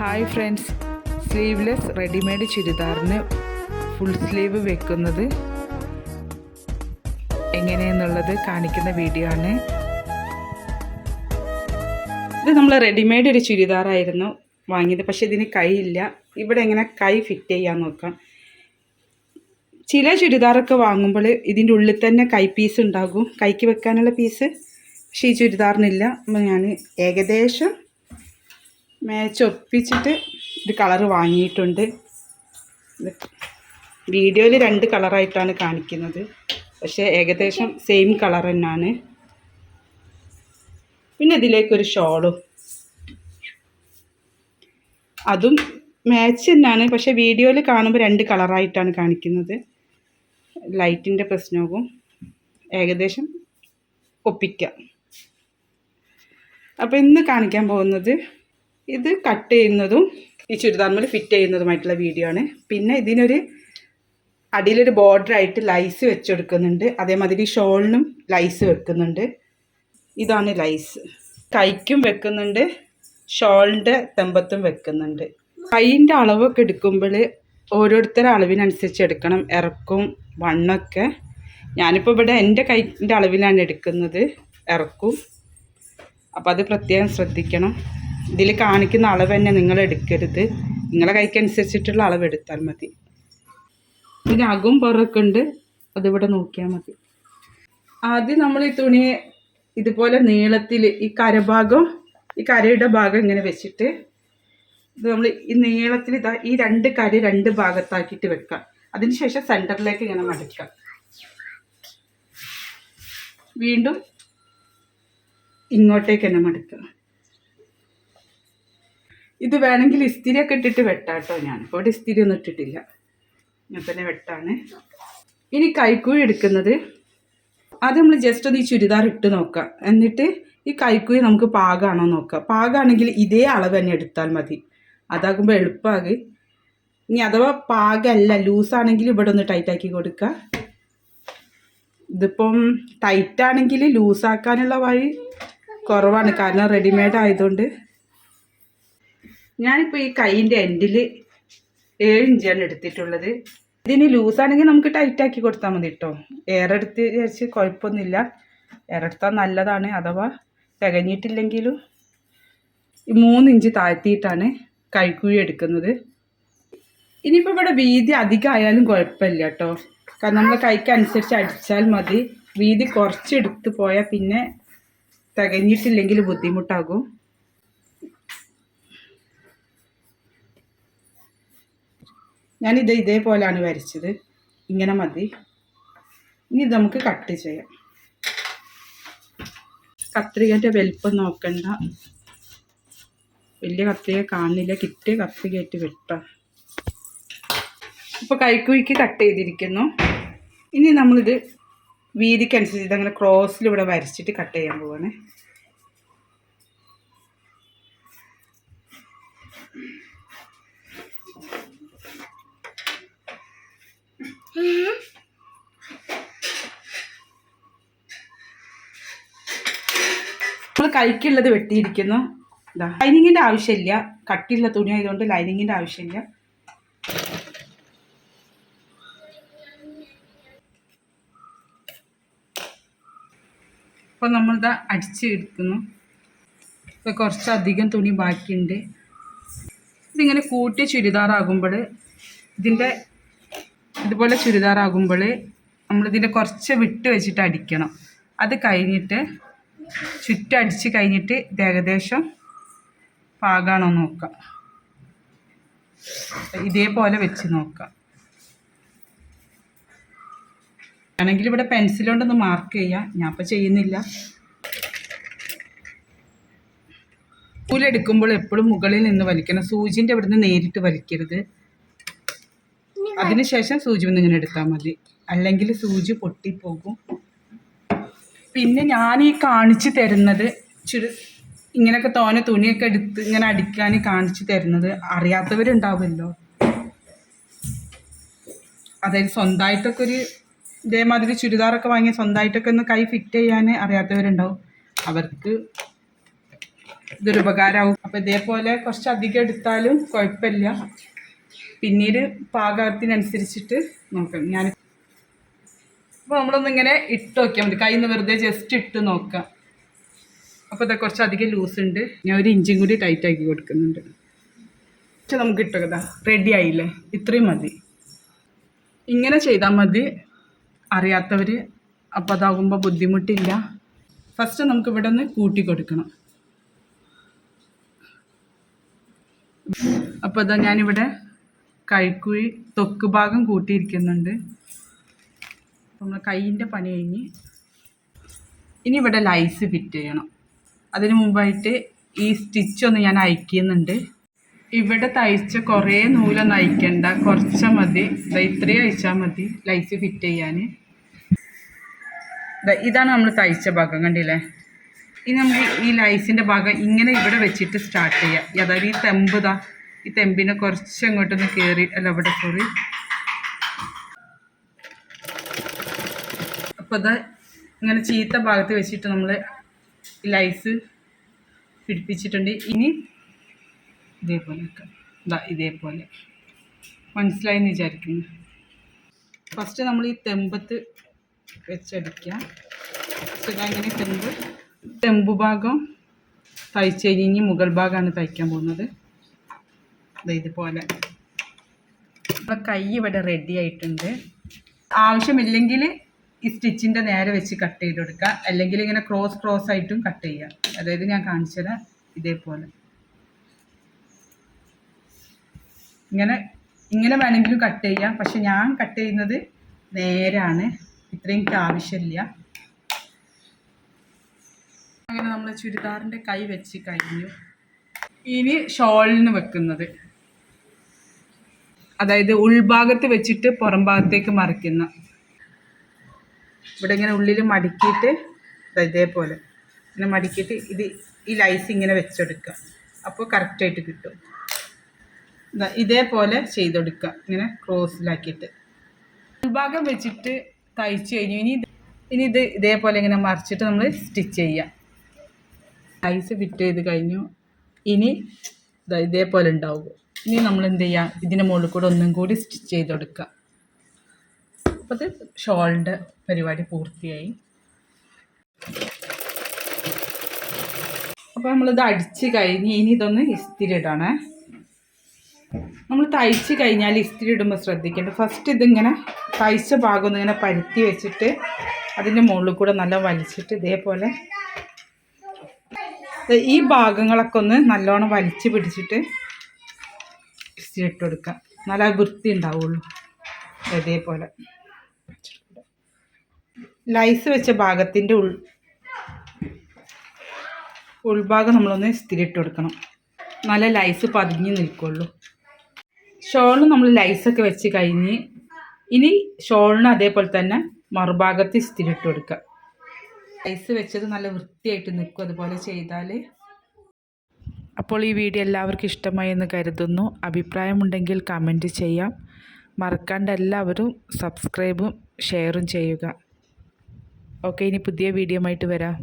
Hi friends. Sleeveless readymade ചുരിദാറിന് full sleeve വെക്കുന്നത് എങ്ങനെയെന്നുള്ളത് കാണിക്കുന്ന വീഡിയോ ആണ്. ഇത് നമ്മൾ റെഡിമെയ്ഡ് ഒരു ചുരിദാറായിരുന്നു വാങ്ങിയത് പക്ഷെ ഇതിന് കൈയില്ല. ഇവിടെ എങ്ങനെ കൈ ഫിറ്റ് ചെയ്യാൻ നോക്കാം. ചില ചുരിദാറൊക്കെ വാങ്ങുമ്പോൾ ഇതിന്റെ ഉള്ളിൽ തന്നെ കൈ പീസ് ഉണ്ടാകും. കൈക്ക് വെക്കാനുള്ള പീസ് പക്ഷേ ഈ ചുരിദാറിനില്ല. ഞാൻ ഏകദേശം മാച്ച് ഒപ്പിച്ചിട്ട് ഒരു കളറ് വാങ്ങിയിട്ടുണ്ട്. വീഡിയോയിൽ രണ്ട് കളറായിട്ടാണ് കാണിക്കുന്നത്. പക്ഷേ ഏകദേശം സെയിം കളർ തന്നെയാണ്. പിന്നെ ഇതിലേക്കൊരു ഷോളും. അതും മാച്ച് തന്നെയാണ്. പക്ഷേ വീഡിയോയിൽ കാണുമ്പോൾ രണ്ട് കളറായിട്ടാണ് കാണിക്കുന്നത്. ലൈറ്റിന്റെ പ്രശ്നവും ഏകദേശം ഒപ്പിക്കാം. അപ്പോൾ ഇന്ന് കാണിക്കാൻ പോകുന്നത് ഇത് കട്ട് ചെയ്യുന്നതും ഈ ചുരിദാർമേൽ ഫിറ്റ് ചെയ്യുന്നതുമായിട്ടുള്ള വീഡിയോ ആണ്. പിന്നെ ഇതിനൊരു അടിയിലൊരു ബോർഡർ ആയിട്ട് ലൈസ് വെച്ചെടുക്കുന്നുണ്ട്. അതേമാതിരി ഷോളിനും ലൈസ് വെക്കുന്നുണ്ട്. ഇതാണ് ലൈസ് കൈക്കും വെക്കുന്നുണ്ട് ഷോളിന്റെ തെമ്പത്തും വെക്കുന്നുണ്ട്. കൈയിന്റെ അളവൊക്കെ എടുക്കുമ്പോൾ ഓരോരുത്തരുടെ അളവിനനുസരിച്ച് എടുക്കണം. ഇറക്കും വണ്ണൊക്കെ. ഞാനിപ്പോൾ ഇവിടെ എന്റെ കൈന്റെ അളവിലാണ് എടുക്കുന്നത്. ഇറക്കും. അപ്പോൾ അത് പ്രത്യേകം ശ്രദ്ധിക്കണം. ഇതിൽ കാണിക്കുന്ന അളവ് തന്നെ നിങ്ങൾ എടുക്കരുത്. നിങ്ങളെ കൈക്കനുസരിച്ചിട്ടുള്ള അളവ് എടുത്താൽ മതി. ഇതിന് അകും പുറമൊക്കെ ഉണ്ട്. അതിവിടെ നോക്കിയാൽ മതി. ആദ്യം നമ്മൾ ഈ തുണി ഇതുപോലെ നീളത്തിൽ ഈ കരഭാഗം ഈ കരയുടെ ഭാഗം ഇങ്ങനെ വെച്ചിട്ട് ഇത് നമ്മൾ ഈ നീളത്തിൽ ഇതാ ഈ രണ്ട് കര രണ്ട് ഭാഗത്താക്കിയിട്ട് വെക്കാം. അതിനുശേഷം സെന്ററിലേക്ക് ഇങ്ങനെ മടക്കാം. വീണ്ടും ഇങ്ങോട്ടേക്ക് തന്നെ മടക്കുക. ഇത് വേണമെങ്കിൽ ഇസ്തിരിയൊക്കെ ഇട്ടിട്ട് വെട്ടാട്ടോ ഞാൻ. ഇപ്പോൾ ഇവിടെ ഇസ്തിരി ഒന്നും ഇട്ടിട്ടില്ല. ഞാൻ തന്നെ വെട്ടാണ്. ഇനി കൈക്കൂഴി എടുക്കുന്നത്. അത് നമ്മൾ ജസ്റ്റ് ഒന്ന് ഈ ചുരിദാർ ഇട്ട് നോക്കാം. എന്നിട്ട് ഈ കൈക്കുഴി നമുക്ക് പാകമാണോ നോക്കാം. പാകാണെങ്കിൽ ഇതേ അളവ് തന്നെ എടുത്താൽ മതി. അതാകുമ്പോൾ എളുപ്പമാകി ഇനി അഥവാ പാകല്ല ലൂസാണെങ്കിൽ ഇവിടെ ഒന്ന് ടൈറ്റാക്കി കൊടുക്കുക ഇതിപ്പം ടൈറ്റാണെങ്കിൽ ലൂസാക്കാനുള്ള വഴി കുറവാണ്. കാരണം റെഡിമെയ്ഡ് ആയതുകൊണ്ട്. ഞാനിപ്പോൾ ഈ കൈയിന്റെ എൻഡിൽ ഏഴ് ഇഞ്ചാണ് എടുത്തിട്ടുള്ളത്. ഇതിന് ലൂസാണെങ്കിൽ നമുക്ക് ടൈറ്റാക്കി കൊടുത്താൽ മതി കേട്ടോ ഏറെടുത്ത് വിചാരിച്ച് കുഴപ്പമൊന്നുമില്ല. ഏറെടുത്താൽ നല്ലതാണ്. അഥവാ തികഞ്ഞിട്ടില്ലെങ്കിലും മൂന്ന് ഇഞ്ച് താഴ്ത്തിയിട്ടാണ് കൈക്കുഴി എടുക്കുന്നത്. ഇനിയിപ്പോൾ ഇവിടെ വീതി അധികമായാലും കുഴപ്പമില്ല കേട്ടോ കാരണം നമ്മൾ കൈക്ക് അനുസരിച്ച് അടിച്ചാൽ മതി. വീതി കുറച്ചെടുത്ത് പോയാൽ പിന്നെ തികഞ്ഞിട്ടില്ലെങ്കിൽ ബുദ്ധിമുട്ടാകും. ഞാനിത് ഇതേപോലെയാണ് വരച്ചത്. ഇങ്ങനെ മതി. ഇനി ഇത് നമുക്ക് കട്ട് ചെയ്യാം. കത്രികന്റെ വലിപ്പം നോക്കണ്ട. വലിയ കത്രിക കാണില്ല. കിട്ടിയ കത്രികയായിട്ട് വെട്ടാം. ഇപ്പോൾ കൈക്കുഴിക്ക് കട്ട് ചെയ്തിരിക്കുന്നു. ഇനി നമ്മളിത് വീതിക്കനുസരിച്ച് ഇതങ്ങനെ ക്രോസിൽ ഇവിടെ വരച്ചിട്ട് കട്ട് ചെയ്യാൻ പോവാണ്. കൈക്കുള്ളത് വെട്ടിയിരിക്കുന്നു. ഇതാ ലൈനിങ്ങിന്റെ ആവശ്യമില്ല. കട്ടിയുള്ള തുണി ആയതുകൊണ്ട് ലൈനിങ്ങിന്റെ ആവശ്യമില്ല. അപ്പോൾ നമ്മളിതാ അടിച്ച് എടുക്കുന്നു ഇപ്പോൾ കുറച്ചധികം തുണി ബാക്കിയുണ്ട്. ഇതിങ്ങനെ കൂട്ടി ചുരിദാറാകുമ്പോൾ ഇതിന്റെ ഇതുപോലെ ചുരിദാറാകുമ്പോൾ നമ്മളിതിന്റെ കുറച്ച് വിട്ട് വെച്ചിട്ട് അടിക്കണം. അത് കഴിഞ്ഞിട്ട് ചുറ്റടിച്ച് കഴിഞ്ഞിട്ട് ഇത് ഏകദേശം പാകാണോ നോക്കാം. ഇതേപോലെ വെച്ച് നോക്കാം. ആണെങ്കിൽ ഇവിടെ പെൻസിൽ കൊണ്ടൊന്ന് മാർക്ക് ചെയ്യാം. ഞാൻ ഇപ്പോൾ ചെയ്യുന്നില്ല നൂലെടുക്കുമ്പോൾ എപ്പോഴും മുകളിൽ നിന്ന് വലിക്കണം. സൂചിന്റെ അവിടുന്ന് നേരിട്ട് വലിക്കരുത്. അതിനുശേഷം സൂചി ഒന്ന് ഇങ്ങനെ എടുത്താൽ മതി. അല്ലെങ്കിൽ സൂചി പൊട്ടിപ്പോകും. പിന്നെ ഞാൻ ഈ കാണിച്ചു തരുന്നത് ചുരു ഇങ്ങനെയൊക്കെ തോനെ തുണിയൊക്കെ എടുത്ത് ഇങ്ങനെ അടിക്കാൻ കാണിച്ചു തരുന്നത് അറിയാത്തവരുണ്ടാവുമല്ലോ. അതായത് സ്വന്തമായിട്ടൊക്കെ ഒരു ഇതേമാതിരി ചുരിദാറൊക്കെ വാങ്ങി സ്വന്തമായിട്ടൊക്കെ ഒന്ന് കൈ ഫിറ്റ് ചെയ്യാൻ അറിയാത്തവരുണ്ടാവും. അവർക്ക് ഇതൊരു ഉപകാരമാവും അപ്പം ഇതേപോലെ കുറച്ച് അധികം എടുത്താലും കുഴപ്പമില്ല. പിന്നീട് പാകത്തിനനുസരിച്ചിട്ട് നോക്കാം. ഞാൻ അപ്പോൾ നമ്മളൊന്നിങ്ങനെ ഇട്ട് നോക്കിയാൽ മതി. കൈന്ന് വെറുതെ ജസ്റ്റ് ഇട്ട് നോക്കാം. അപ്പോൾ ഇതൊക്കെ കുറച്ച് അധികം ലൂസ് ഉണ്ട്. ഞാൻ ഒരു ഇഞ്ചും കൂടി ടൈറ്റ് ആക്കി കൊടുക്കുന്നുണ്ട്. പക്ഷെ നമുക്ക് ഇട്ടതാ റെഡി ആയില്ലേ? ഇത്രയും മതി. ഇങ്ങനെ ചെയ്താൽ മതി. അറിയാത്തവർ അപ്പോൾ അതാകുമ്പോൾ ബുദ്ധിമുട്ടില്ല. ഫസ്റ്റ് നമുക്ക് ഇവിടെ നിന്ന് കൂട്ടി കൊടുക്കണം. അപ്പോൾ ഇതാ ഞാനിവിടെ കൈക്കുഴി തൊക്ക് ഭാഗം കൂട്ടിയിരിക്കുന്നുണ്ട്. നമ്മൾ കൈയിന്റെ പണി കഴിഞ്ഞ് ഇനി ഇവിടെ ലൈസ് ഫിറ്റ് ചെയ്യണം. അതിന് മുമ്പായിട്ട് ഈ സ്റ്റിച്ചൊന്ന് ഞാൻ അയക്കുന്നുണ്ട്. ഇവിടെ തയ്ച്ച കുറേ നൂലൊന്നും അയക്കണ്ട. കുറച്ച് മതി. ഇത്രയും അയച്ചാൽ മതി ലൈസ് ഫിറ്റ് ചെയ്യാൻ ഇതാണ് നമ്മൾ തയ്ച്ച ഭാഗം കണ്ടില്ലേ? ഇനി നമുക്ക് ഈ ലൈസിന്റെ ഭാഗം ഇങ്ങനെ ഇവിടെ വെച്ചിട്ട് സ്റ്റാർട്ട് ചെയ്യാം. അതായത് ഈ തെമ്പ് ഈ തെമ്പിനെ കുറച്ച് അങ്ങോട്ടൊന്ന് കയറി അല്ല ഇവിടെ സോറി അപ്പോൾ ഇത് ഇങ്ങനെ ചീത്ത ഭാഗത്ത് വെച്ചിട്ട് നമ്മൾ ലൈസ് പിടിപ്പിച്ചിട്ടുണ്ട്. ഇനി ഇതേപോലെ ഇതാ ഇതേപോലെ. മനസ്സിലായി എന്ന് വിചാരിക്കുന്നു. ഫസ്റ്റ് നമ്മൾ ഈ തെമ്പത്ത് വെച്ചടിക്കുക. ഇങ്ങനെ തെമ്പ്. തെമ്പ് ഭാഗം തയ്ച്ചു കഴിഞ്ഞ് ഇനി മുകൾ ഭാഗമാണ് തയ്ക്കാൻ പോകുന്നത്. ഇതുപോലെ. കൈ ഇവിടെ റെഡി ആയിട്ടുണ്ട്. ആവശ്യമില്ലെങ്കിൽ ഈ സ്റ്റിച്ചിന്റെ നേരെ വെച്ച് കട്ട് ചെയ്ത് കൊടുക്കുക അല്ലെങ്കിൽ ഇങ്ങനെ ക്രോസ് ക്രോസ് ആയിട്ടും കട്ട് ചെയ്യാം അതായത് ഞാൻ കാണിച്ചുതരാം ഇതേപോലെ. ഇങ്ങനെ ഇങ്ങനെ വേണമെങ്കിലും കട്ട് ചെയ്യാം. പക്ഷെ ഞാൻ കട്ട് ചെയ്യുന്നത് നേരാണ്. ഇത്രയും ആവശ്യമില്ല. അങ്ങനെ നമ്മൾ ചുരിദാറിന്റെ കൈ വെച്ച് കഴിഞ്ഞു. ഇനി ഷോളിന് വെക്കുന്നത്. അതായത് ഉൾഭാഗത്ത് വെച്ചിട്ട് പുറം ഭാഗത്തേക്ക് മറിക്കുന്ന ഇവിടെ ഇങ്ങനെ ഉള്ളിൽ മടക്കിയിട്ട് ഇതേപോലെ. ഇങ്ങനെ മടക്കിയിട്ട് ഇത് ഈ ലൈസ് ഇങ്ങനെ വെച്ചെടുക്കുക. അപ്പോൾ കറക്റ്റായിട്ട് കിട്ടും. ഇതേപോലെ ചെയ്തെടുക്കുക. ഇങ്ങനെ ക്രോസിലാക്കിയിട്ട് ഉൾഭാഗം വെച്ചിട്ട് തയ്ച്ച് കഴിഞ്ഞു. ഇനി ഇനി ഇത് ഇതേപോലെ ഇങ്ങനെ മറിച്ചിട്ട് നമ്മൾ സ്റ്റിച്ച് ചെയ്യാം ലൈസ് ഫിറ്റ് ചെയ്ത് കഴിഞ്ഞു. ഇനി ഇതേപോലെ ഉണ്ടാവും ഇനി നമ്മൾ എന്ത് ചെയ്യാം ഇതിന്റെ മുകളിൽ കൂടെ ഒന്നും കൂടി സ്റ്റിച്ച് ചെയ്ത് കൊടുക്കുക അപ്പോൾ ഇത് ഷോളിന്റെ പരിപാടി പൂർത്തിയായി. അപ്പോൾ നമ്മളിത് അടിച്ച് കഴിഞ്ഞ് ഇനി ഇതൊന്ന് ഇസ്തിരി ഇടണേ നമ്മൾ തയ്ച്ച് കഴിഞ്ഞാൽ ഇസ്തിരി ഇടുമ്പോൾ ശ്രദ്ധിക്കേണ്ടത് ഫസ്റ്റ് ഇതിങ്ങനെ തയ്ച്ച ഭാഗം ഒന്ന് ഇങ്ങനെ പരുത്തി വെച്ചിട്ട് അതിന്റെ മുകളിൽ കൂടെ നല്ല വലിച്ചിട്ട് ഇതേപോലെ ഈ ഭാഗങ്ങളൊക്കെ ഒന്ന് നല്ലോണം വലിച്ച് പിടിച്ചിട്ട് ഇസ്തിരി ഇട്ട് കൊടുക്കുക. നല്ല വൃത്തി ഉണ്ടാവുള്ളൂ. ഇതേപോലെ. ലൈസ് വെച്ച ഭാഗത്തിന്റെ ഉൾ ഉൾഭാഗം നമ്മളൊന്ന് സ്ഥിരിട്ട് കൊടുക്കണം. നല്ല ലൈസ് പതിഞ്ഞ് നിൽക്കുള്ളൂ. ഷോളിന് നമ്മൾ ലൈസൊക്കെ വെച്ച് കഴിഞ്ഞ് ഇനി ഷോളിന് അതേപോലെ തന്നെ മറുഭാഗത്ത് സ്ഥിരിട്ട് കൊടുക്കുക. ലൈസ് വെച്ചത് നല്ല വൃത്തിയായിട്ട് നിൽക്കും. അതുപോലെ ചെയ്താൽ അപ്പോൾ ഈ വീഡിയോ എല്ലാവർക്കും ഇഷ്ടമായി എന്ന് കരുതുന്നു. അഭിപ്രായമുണ്ടെങ്കിൽ കമന്റ് ചെയ്യാം. മറക്കാണ്ട് എല്ലാവരും സബ്സ്ക്രൈബും ഷെയറും ചെയ്യുക. ഓക്കെ ഇനി പുതിയ വീഡിയോ ആയിട്ട് വരാം.